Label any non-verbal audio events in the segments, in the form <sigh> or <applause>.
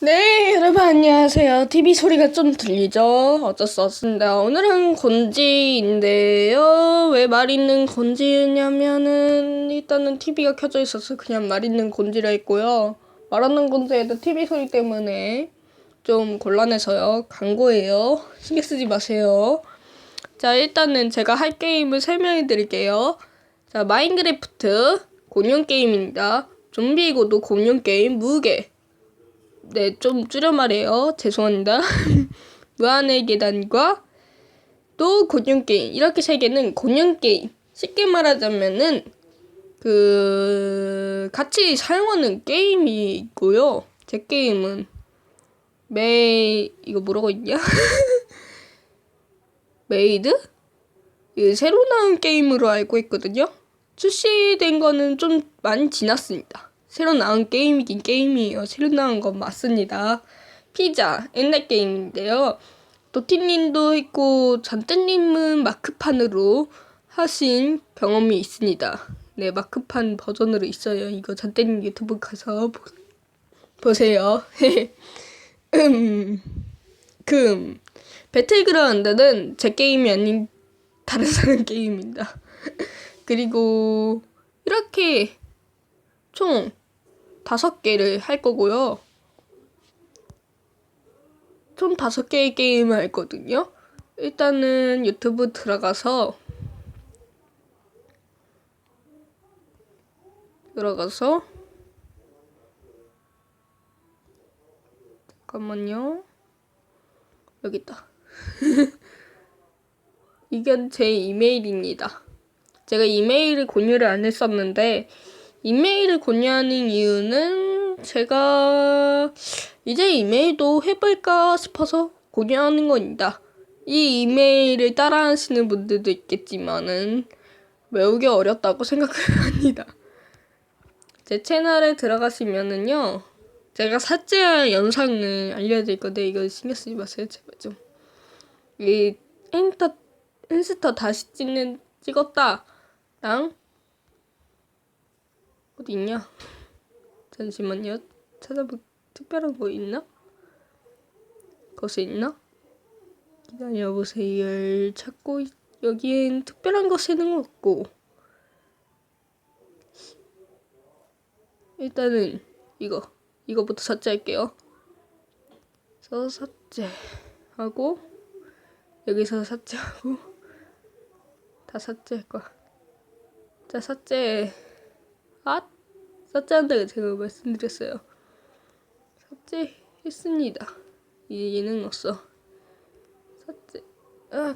네, 여러분 안녕하세요. TV 소리가 좀 들리죠? 어쩔 수 없습니다. 오늘은 곤지인데요. 왜 말 있는 곤지냐면은 일단은 TV가 켜져 있어서 그냥 말 있는 곤지라 했고요. 말하는 곤지에도 TV 소리 때문에 좀 곤란해서요. 광고예요. 신경 쓰지 마세요. 자, 일단은 제가 할 게임을 설명해 드릴게요. 자, 마인크래프트 공룡 게임입니다. 좀비고도 공룡 게임 무게. 네, 좀 줄여 말해요. 죄송합니다. <laughs> 무한의 계단과 또 공룡 게임 이렇게 세 개는 공룡 게임. 쉽게 말하자면은 그 같이 사용하는 게임이 있고요. 제 게임은 매 이거 뭐라고 있냐? <laughs> 메이드? 이 새로 나온 게임으로 알고 있거든요. 출시된 거는 좀 많이 지났습니다. 새로 나온 게임이긴 게임이에요. 새로 나온 건 맞습니다. 피자 옛날 게임인데요. 도티님도 있고 잔뜩님은 마크판으로 하신 경험이 있습니다. 네 마크판 버전으로 있어요. 이거 잔뜩님 유튜브 가서 보, 보세요. <laughs> 음, 금 배틀그라운드는 제 게임이 아닌 다른 사람 게임입니다. <laughs> 그리고 이렇게 총 다섯 개를 할 거고요. 총 다섯 개의 게임을 할 거든요. 일단은 유튜브 들어가서 들어가서 잠깐만요. 여기 있다. <laughs> 이건 제 이메일입니다. 제가 이메일을 공유를 안 했었는데 이메일을 공유하는 이유는 제가 이제 이메일도 해볼까 싶어서 공유하는 겁니다. 이 이메일을 따라하시는 분들도 있겠지만은 외우기 어렵다고 생각을 <laughs> 합니다. 제 채널에 들어가시면은요, 제가 삭제한 영상을 알려드릴 건데 이거 신경 쓰지 마세요, 제발 좀. 이 인스타 다시 찍는 찍었다랑 어디 있냐? 잠시만요. 찾아볼 특별한 거 있나? 것이 있나? 기다려보세요. 찾고 있... 여기엔 특별한 것에는 없고 일단은 이거 이거부터 삭제할게요. 서 삭제하고 여기서 삭제하고 <laughs> 다 삭제할 거야. 자 삭제 아 삭제한다고 제가 말씀드렸어요. 삭제했습니다. 이제 예능 없어. 삭제 아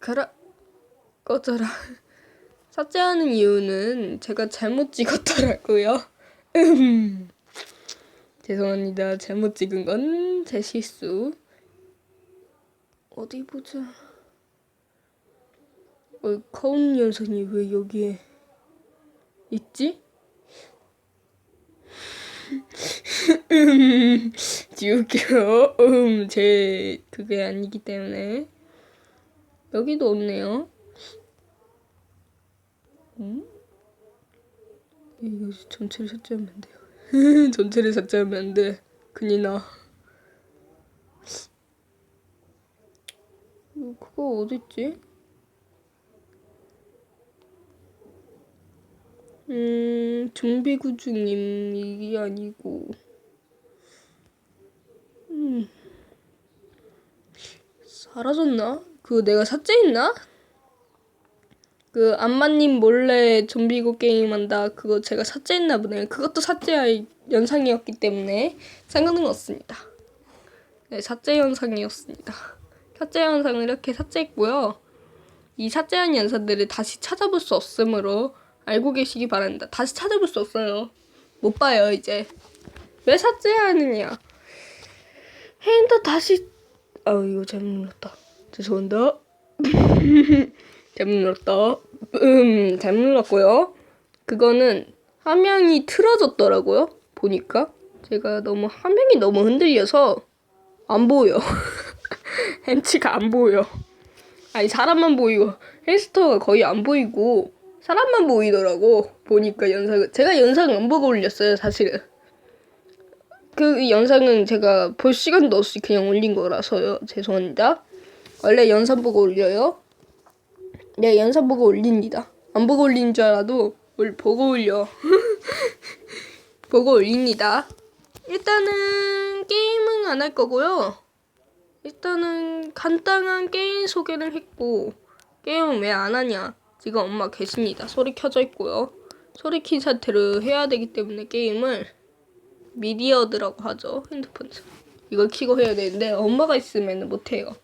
가라 꺼져라. 삭제하는 이유는 제가 잘못 찍었더라고요. 음. 죄송합니다. 잘못 찍은 건 제 실수. 어디 보자. 어, 커운 녀석이 왜 여기에 있지? 음, 지울게요. 음, 제 그게 아니기 때문에 여기도 없네요. 음? 이거 전체를 삭제하면 안 돼요. <laughs> 전체를 삭제하면 안 돼. 큰일 나. 어, 그거 어딨지? 음, 중비구주님 이게 아니고 음 사라졌나? 그 내가 삭제했나? 그 안마님 몰래 좀비고 게임한다 그거 제가 삭제했나 보네요. 그것도 삭제할 영상이었기 때문에 상관은 없습니다. 네, 삭제 영상이었습니다. 삭제 영상을 이렇게 삭제했고요. 이 삭제한 영상들을 다시 찾아볼 수 없으므로 알고 계시기 바랍니다. 다시 찾아볼 수 없어요. 못 봐요, 이제. 왜 삭제하느냐. 핸드 다시, 아 이거 잘못 눌렀다. 죄송합니다. <laughs> 잘못 눌렀다. 음, 잘못 눌렀고요. 그거는 화면이 틀어졌더라고요. 보니까. 제가 너무 화면이 너무 흔들려서 안 보여. <laughs> 햄치가 안 보여. 아니, 사람만 보이고, 햄스터가 거의 안 보이고, 사람만 보이더라고 보니까 영상을 제가 영상 안 보고 올렸어요 사실은 그그 영상은 제가 볼 시간도 없이 그냥 올린 거라서요. 죄송합니다. 원래 영상 보고 올려요. 네, 영상 보고 올립니다. 안 보고 올린 줄 알아도 올 보고 올려. <laughs> 보고 올립니다. 일단은 게임은 안 할 거고요. 일단은 간단한 게임 소개를 했고 게임은 왜 안 하냐? 지금 엄마 계십니다. 소리 켜져 있고요. 소리 킨 상태로 해야 되기 때문에 게임을 미디어드라고 하죠. 핸드폰에서. 이걸 키고 해야 되는데 엄마가 있으면 못해요.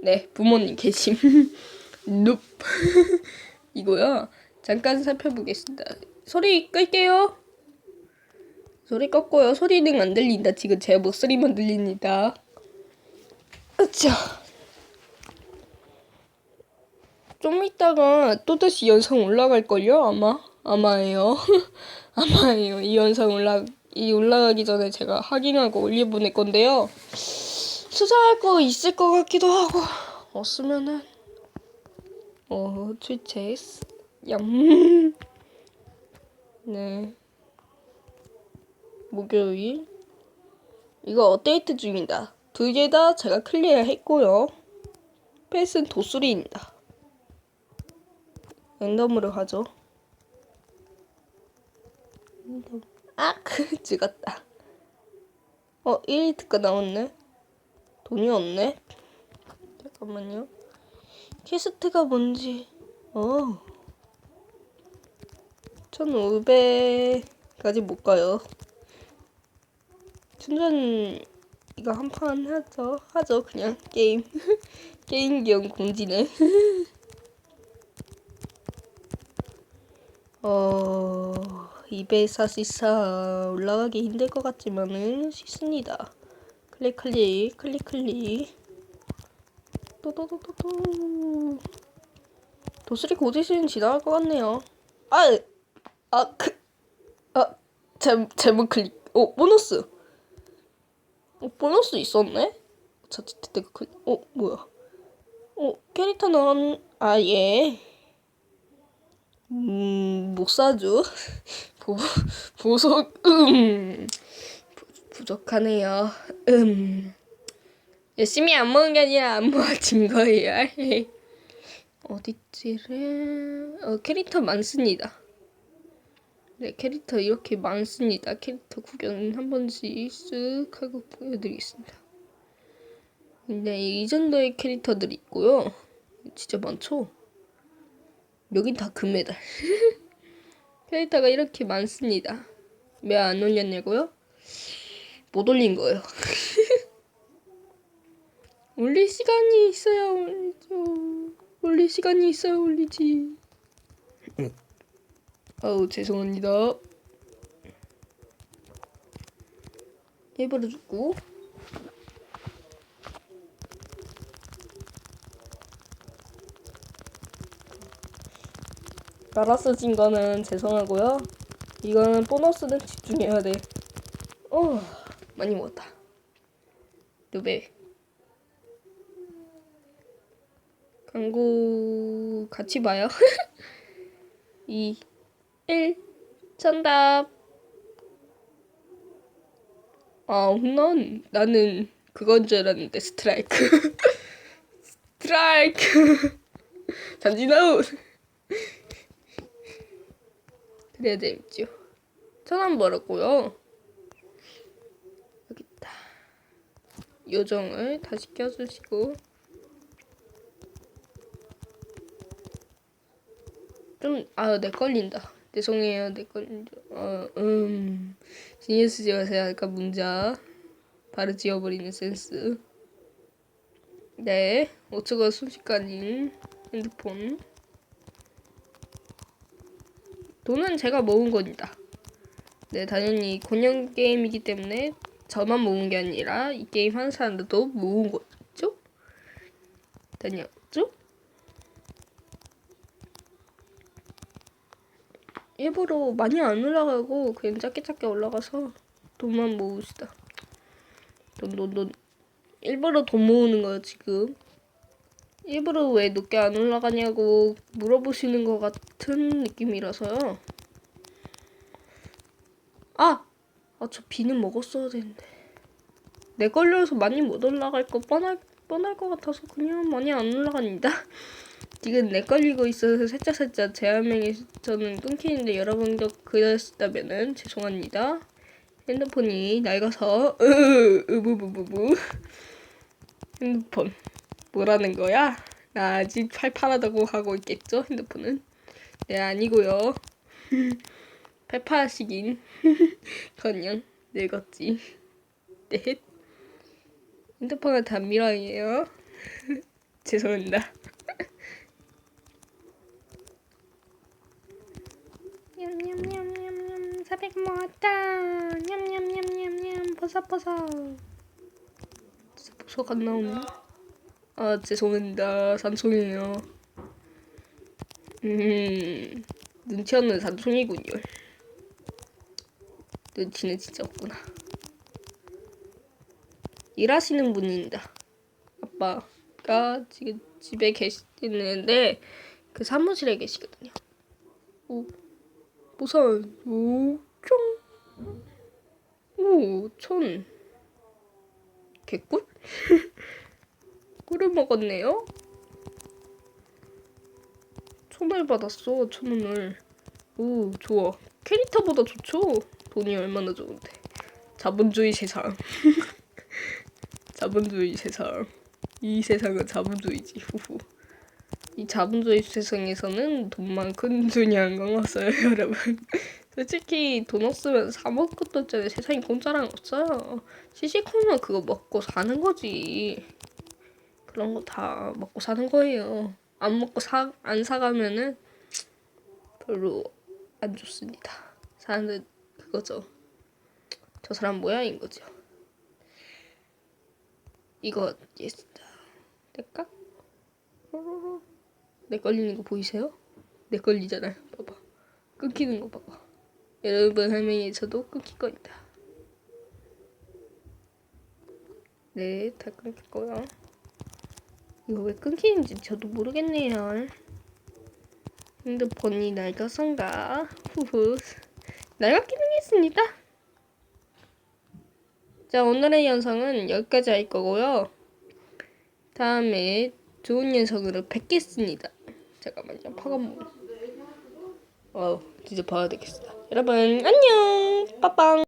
네, 부모님 계심. <laughs> 눕. <laughs> 이거요. 잠깐 살펴보겠습니다. 소리 끌게요. 소리 껐고요. 소리는 안 들린다. 지금 제 목소리만 들립니다. 으쌰. 좀 이따가 또다시 영상 올라갈걸요? 아마? 아마예요. <laughs> 아마예요. 이 영상 올라, 이 올라가기 전에 제가 확인하고 올려보낼 건데요. 수사할 거 있을 것 같기도 하고, 없으면은, 어, 출첵스. 얌. <laughs> 네. 목요일. 이거 업데이트 중이다. 두 개 다 제가 클리어 했고요. 패스는 도수리입니다. 랜덤으로 하죠. 랜덤. 아, <laughs> 죽었다. 어, 1리트가 나왔네. 돈이 없네. 잠깐만요. 퀘스트가 뭔지. 어. 1500까지 못 가요. 충전 이거 한 판 하죠. 하죠. 그냥 게임. <laughs> 게임 기용 공지네. <laughs> 어, 244 올라가기 힘들 것 같지만은 쉽습니다. 클릭 클릭 클릭 클릭. 또또또또또. 도스리 고지시는 지나갈 것 같네요. 아, 아, 그, 아, 잘, 잘못 클릭. 어, 보너스. 어, 보너스 있었네? 자칫 클릭. 어, 뭐야. 어, 캐릭터 는 아, 예. 음, 못 사죠. <laughs> 보, 보석, 음. 부, 부족하네요. 음. 열심히 안 먹은 게 아니라 안 모아진 거예요. <laughs> 어딨지를, 어, 캐릭터 많습니다. 네, 캐릭터 이렇게 많습니다. 캐릭터 구경 한 번씩 쓱 하고 보여드리겠습니다. 근데 이 정도의 캐릭터들이 있고요. 진짜 많죠? 여긴 다 금메달. <laughs> 캐릭터가 이렇게 많습니다. 왜 안 올렸냐고요? 못 올린 거예요. <laughs> 올릴 시간이 있어야 올리죠. 올릴 시간이 있어야 올리지. 아우 죄송합니다. 해버려 줬고. 나라 써진 거는 죄송하고요. 이거는 보너스는 집중해야 돼. 어, 많이 먹었다. 두 배. 광고 같이 봐요. <laughs> 2, 1, 정답. 아, 홈런. 나는 그건 줄 알았는데, 스트라이크. <laughs> 스트라이크. <laughs> 전진 아웃. 그래야 재밌죠. 천원 벌었고요. 여기 있다. 요정을 다시 껴주시고. 좀, 아, 내 걸린다. 죄송해요, 내 걸린다. 어, 음. 쓰지 마세요. 아까 문자. 바로 지워버리는 센스. 네. 5초가 순식간인 핸드폰. 돈은 제가 모은 겁니다. 네, 당연히 공연 게임이기 때문에 저만 모은 게 아니라 이 게임 하는 사람들도 모은 거죠? 다녔죠? 일부러 많이 안 올라가고 그냥 작게 작게 올라가서 돈만 모읍시다. 돈, 돈, 돈. 일부러 돈 모으는 거예요, 지금. 일부러 왜 높게 안 올라가냐고 물어보시는 것 같은 느낌이라서요. 아! 아, 저 비는 먹었어야 되는데. 내 걸려서 많이 못 올라갈 거 뻔할 뻔할 것 같아서 그냥 많이 안 올라갑니다. <laughs> 지금 내 걸리고 있어서 살짝 살짝 제 화면에서는 끊기는데 여러분도 그러시다면은 죄송합니다. 핸드폰이 낡아서 으으부부부부 핸드폰 뭐라는 거야? 나 아직 팔팔하다고 하고 있겠죠 핸드폰은? 네 아니고요. <laughs> 팔팔하시긴 그냥 <laughs> 늙었지. <laughs> 네. 핸드폰은 단미랑이에요. 죄송합니다. 냠냠냠냠냠 사백 모았다. 냠냠냠냠냠 버섯 버섯. 버섯 안 나오네. 아 죄송합니다. 산송이에요. 음 눈치 없는 산송이군요. 눈치는 진짜 없구나. 일하시는 분입니다. 아빠가 지금 집에 계시는데 그 사무실에 계시거든요. 오, 우선 오총 오천 개꿀? <laughs> 꿀을 먹었네요. 천원 받았어, 천 원을. 오, 좋아. 캐릭터보다 좋죠? 돈이 얼마나 좋은데. 자본주의 세상. <laughs> 자본주의 세상. 이 세상은 자본주의지. 후후. 이 자본주의 세상에서는 돈만큼 돈이 안 강했어요, <laughs> 여러분. 솔직히 돈 없으면 사 먹을 것도 없잖아요. 세상에 공짜랑 없어요. 시시콜만 그거 먹고 사는 거지. 그런 거 다 먹고 사는 거예요. 안 먹고 사, 안 사가면은 별로 안 좋습니다. 사람들 그거죠. 저 사람 모양인 거죠. 이거 예스다. 될까? 내 걸리는 거 보이세요? 내 걸리잖아요. 봐봐. 끊기는 거 봐봐. 여러분 화면에서도 끊길 겁니다. 네, 다 끊겼고요. 이거 왜 끊기는지 저도 모르겠네요. 핸드폰이 낡아서인가? 후후. 낡았기는 했습니다. 자, 오늘의 영상은 여기까지 할 거고요. 다음에 좋은 영상으로 뵙겠습니다. 잠깐만요. 파가모. 어, 진짜 봐야 되겠다. 여러분, 안녕! 빠빵!